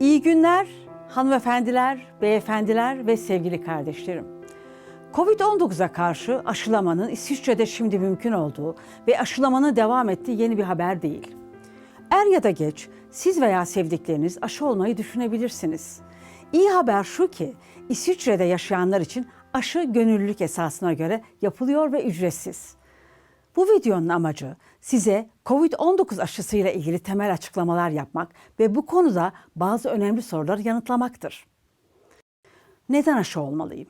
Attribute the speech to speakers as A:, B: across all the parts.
A: İyi günler hanımefendiler, beyefendiler ve sevgili kardeşlerim. Covid-19'a karşı aşılamanın İsviçre'de şimdi mümkün olduğu ve aşılamanın devam ettiği yeni bir haber değil. Er ya da geç siz veya sevdikleriniz aşı olmayı düşünebilirsiniz. İyi haber şu ki İsviçre'de yaşayanlar için aşı gönüllülük esasına göre yapılıyor ve ücretsiz. Bu videonun amacı size COVID-19 aşısıyla ilgili temel açıklamalar yapmak ve bu konuda bazı önemli soruları yanıtlamaktır. Neden aşı olmalıyım?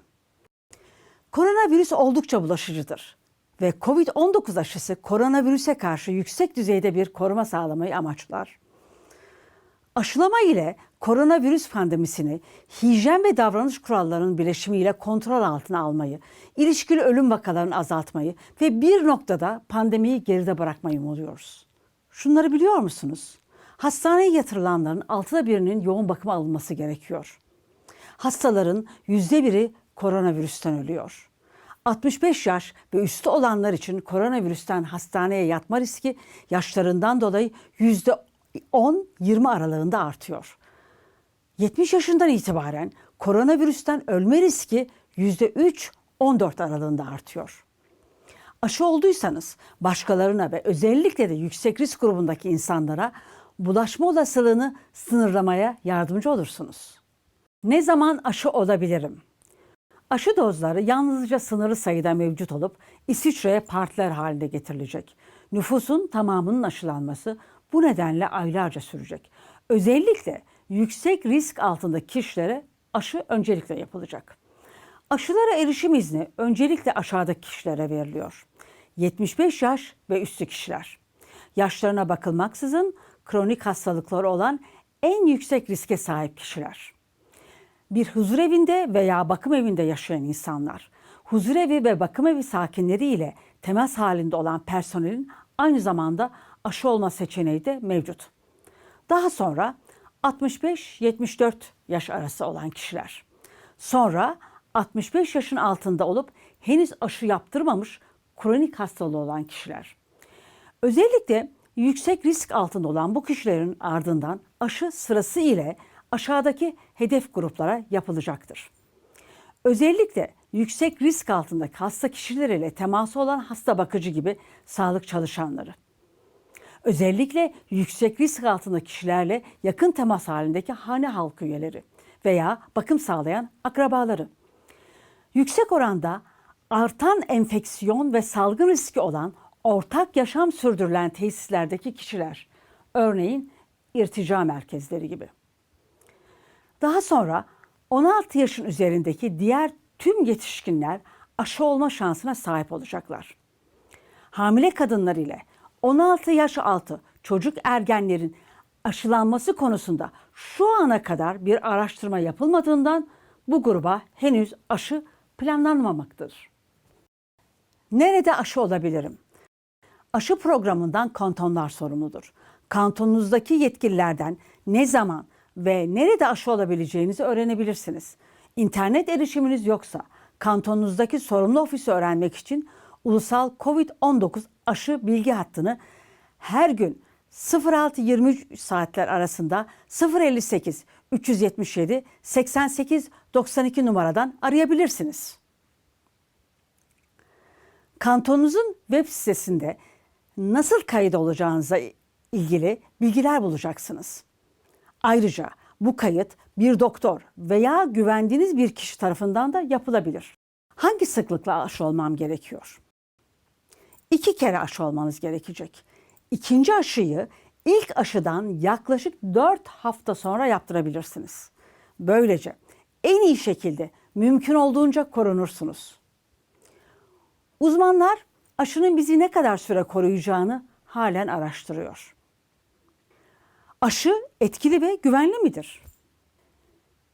A: Koronavirüs oldukça bulaşıcıdır ve COVID-19 aşısı koronavirüse karşı yüksek düzeyde bir koruma sağlamayı amaçlar. Aşılama ile koronavirüs pandemisini hijyen ve davranış kurallarının birleşimiyle kontrol altına almayı, ilişkili ölüm vakalarını azaltmayı ve bir noktada pandemiyi geride bırakmayı umuyoruz. Şunları biliyor musunuz? Hastaneye yatırılanların altıda birinin yoğun bakıma alınması gerekiyor. Hastaların yüzde biri koronavirüsten ölüyor. 65 yaş ve üstü olanlar için koronavirüsten hastaneye yatma riski yaşlarından dolayı yüzde 10-20 aralığında artıyor. 70 yaşından itibaren koronavirüsten ölme riski %3-14 aralığında artıyor. Aşı olduysanız başkalarına ve özellikle de yüksek risk grubundaki insanlara bulaşma olasılığını sınırlamaya yardımcı olursunuz. Ne zaman aşı olabilirim? Aşı dozları yalnızca sınırlı sayıda mevcut olup İsviçre'ye partiler halinde getirilecek. Nüfusun tamamının aşılanması bu nedenle aylarca sürecek. Özellikle yüksek risk altındaki kişilere aşı öncelikle yapılacak. Aşılara erişim izni öncelikle aşağıdaki kişilere veriliyor. 75 yaş ve üstü kişiler. Yaşlarına bakılmaksızın kronik hastalıkları olan en yüksek riske sahip kişiler. Bir huzurevinde veya bakım evinde yaşayan insanlar, huzurevi ve bakım evi sakinleri ile temas halinde olan personelin aynı zamanda aşı olma seçeneği de mevcut. Daha sonra 65-74 yaş arası olan kişiler. Sonra 65 yaşın altında olup henüz aşı yaptırmamış kronik hastalığı olan kişiler. Özellikle yüksek risk altında olan bu kişilerin ardından aşı sırası ile aşağıdaki hedef gruplara yapılacaktır. Özellikle yüksek risk altındaki hasta kişiler ile teması olan hasta bakıcı gibi sağlık çalışanları. Özellikle yüksek risk altındaki kişilerle yakın temas halindeki hane halkı üyeleri veya bakım sağlayan akrabaları. Yüksek oranda artan enfeksiyon ve salgın riski olan ortak yaşam sürdürülen tesislerdeki kişiler, örneğin irtica merkezleri gibi. Daha sonra 16 yaşın üzerindeki diğer tüm yetişkinler aşı olma şansına sahip olacaklar. Hamile kadınlar ile 16 yaş altı çocuk ergenlerin aşılanması konusunda şu ana kadar bir araştırma yapılmadığından bu gruba henüz aşı planlanmamaktadır. Nerede aşı olabilirim? Aşı programından kantonlar sorumludur. Kantonunuzdaki yetkililerden ne zaman ve nerede aşı olabileceğinizi öğrenebilirsiniz. İnternet erişiminiz yoksa kantonunuzdaki sorumlu ofisi öğrenmek için ulusal COVID-19 aşı bilgi hattını her gün 06-23 saatler arasında 058 377 88 92 numaradan arayabilirsiniz. Kantonunuzun web sitesinde nasıl kayıt olacağınıza ilgili bilgiler bulacaksınız. Ayrıca bu kayıt bir doktor veya güvendiğiniz bir kişi tarafından da yapılabilir. Hangi sıklıkla aşı olmam gerekiyor? İki kere aşı olmanız gerekecek. İkinci aşıyı ilk aşıdan yaklaşık 4 hafta sonra yaptırabilirsiniz. Böylece en iyi şekilde mümkün olduğunca korunursunuz. Uzmanlar aşının bizi ne kadar süre koruyacağını halen araştırıyor. Aşı etkili ve güvenli midir?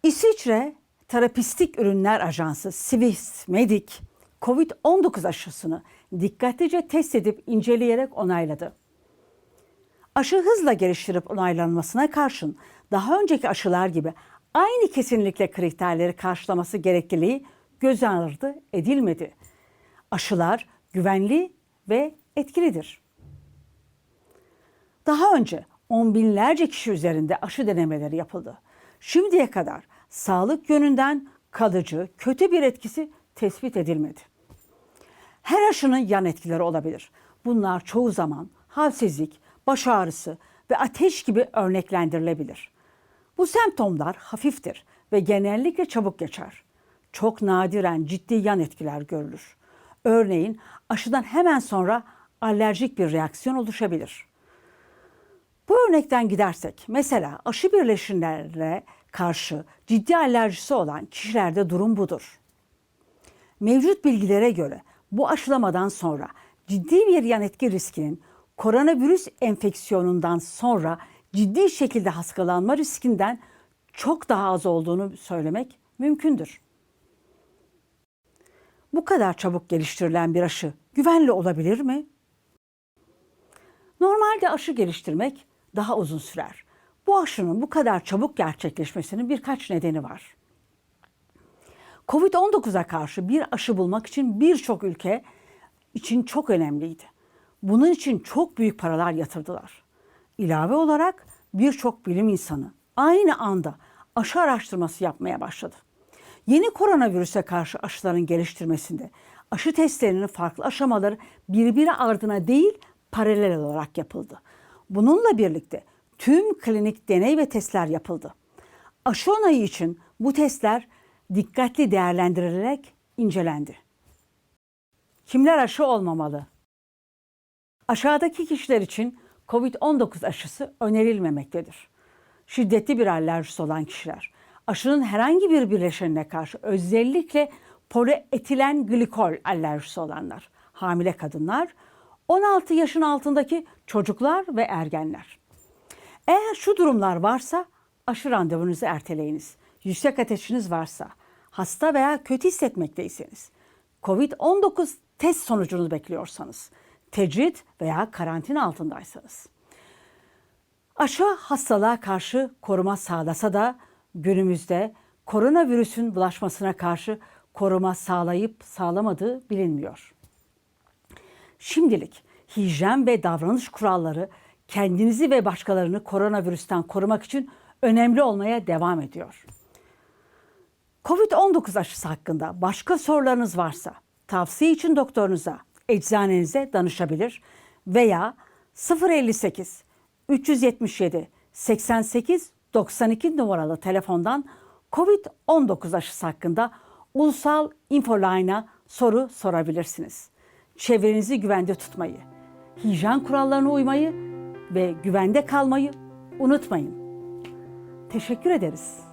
A: İsviçre Terapistik Ürünler Ajansı Swiss Medic COVID-19 aşısını dikkatlice test edip inceleyerek onayladı. Aşı hızla geliştirip onaylanmasına karşın daha önceki aşılar gibi aynı kesinlikle kriterleri karşılaması gerekliliği göz ardı edilmedi. Aşılar güvenli ve etkilidir. Daha önce on binlerce kişi üzerinde aşı denemeleri yapıldı. şimdiye kadar sağlık yönünden kalıcı, kötü bir etkisi tespit edilmedi. Her aşının yan etkileri olabilir. Bunlar çoğu zaman halsizlik, baş ağrısı ve ateş gibi örneklendirilebilir. Bu semptomlar hafiftir ve genellikle çabuk geçer. Çok nadiren ciddi yan etkiler görülür. Örneğin aşıdan hemen sonra alerjik bir reaksiyon oluşabilir. Bu örnekten gidersek mesela aşı birleşimlerine karşı ciddi alerjisi olan kişilerde durum budur. Mevcut bilgilere göre bu aşılamadan sonra ciddi bir yan etki riskinin koronavirüs enfeksiyonundan sonra ciddi şekilde hastalanma riskinden çok daha az olduğunu söylemek mümkündür. Bu kadar çabuk geliştirilen bir aşı güvenli olabilir mi? Normalde aşı geliştirmek daha uzun sürer. Bu aşının bu kadar çabuk gerçekleşmesinin birkaç nedeni var. Covid-19'a karşı bir aşı bulmak için birçok ülke için çok önemliydi. Bunun için çok büyük paralar yatırdılar. İlave olarak birçok bilim insanı aynı anda aşı araştırması yapmaya başladı. Yeni koronavirüse karşı aşıların geliştirmesinde aşı testlerinin farklı aşamaları birbiri ardına değil paralel olarak yapıldı. Bununla birlikte tüm klinik deney ve testler yapıldı. Aşı onayı için bu testler dikkatli değerlendirilerek incelendi. Kimler aşı olmamalı? Aşağıdaki kişiler için COVID-19 aşısı önerilmemektedir. Şiddetli bir alerjisi olan kişiler, aşının herhangi bir bileşenine karşı özellikle polietilen glikol alerjisi olanlar, hamile kadınlar, 16 yaşın altındaki çocuklar ve ergenler. Eğer şu durumlar varsa aşı randevunuzu erteleyiniz. Yüksek ateşiniz varsa, hasta veya kötü hissetmekteyseniz, COVID-19 test sonucunuzu bekliyorsanız, tecrit veya karantina altındaysanız. Aşı hastalığa karşı koruma sağlasa da günümüzde koronavirüsün bulaşmasına karşı koruma sağlayıp sağlamadığı bilinmiyor. Şimdilik hijyen ve davranış kuralları kendinizi ve başkalarını koronavirüsten korumak için önemli olmaya devam ediyor. Covid-19 aşısı hakkında başka sorularınız varsa tavsiye için doktorunuza, eczanenize danışabilir veya 058 377 88 92 numaralı telefondan Covid-19 aşısı hakkında ulusal infoline'a soru sorabilirsiniz. Çevrenizi güvende tutmayı, hijyen kurallarına uymayı ve güvende kalmayı unutmayın. Teşekkür ederiz.